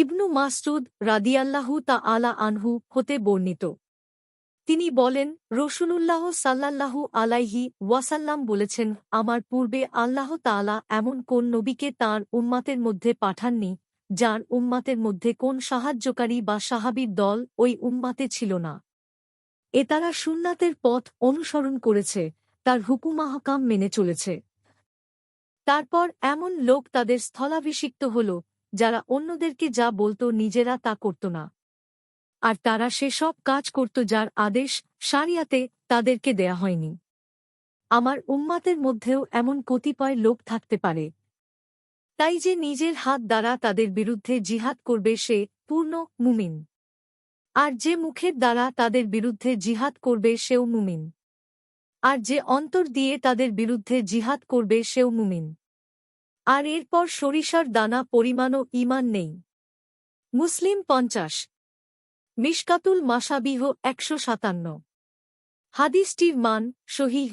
ইবনু মাসুদ রাদিয়াল্লাহু তা আলা আনহু হতে বর্ণিত। তিনি বলেন, রসুলুল্লাহ সাল্লাল্লাহু আলাইহি ওয়াসাল্লাম বলেছেন, আমার পূর্বে আল্লাহ তাআলা এমন কোন নবীকে তাঁর উম্মাতের মধ্যে পাঠাননি, যার উম্মাতের মধ্যে কোন সাহায্যকারী বা সাহাবির দল ওই উম্মাতে ছিল না। এ তারা সুন্নাতের পথ অনুসরণ করেছে, তার হুকুমাহকাম মেনে চলেছে। তারপর এমন লোক তাদের স্থলাভিষিক্ত হল যারা অন্যদেরকে যা বলতো নিজেরা তা করত না। আর তারা সেসব কাজ করত যার আদেশ সারিয়াতে তাদেরকে দেয়া হয়নি। আমার উম্মাতের মধ্যেও এমন কতিপয় লোক থাকতে পারে। তাই যে নিজের হাত দ্বারা তাদের বিরুদ্ধে জিহাদ করবে সে পূর্ণ মুমিন। আর যে মুখের দ্বারা তাদের বিরুদ্ধে জিহাদ করবে সেও মুমিন। আর যে অন্তর দিয়ে তাদের বিরুদ্ধে জিহাদ করবে সেও মুমিন। আর এরপর সরিষার দানা পরিমাণও ইমান নেই। মুসলিম পঞ্চাশ। মিশকাতুল মাসাবিহ একশো সাতান্ন। হাদিসটির মান শহীহ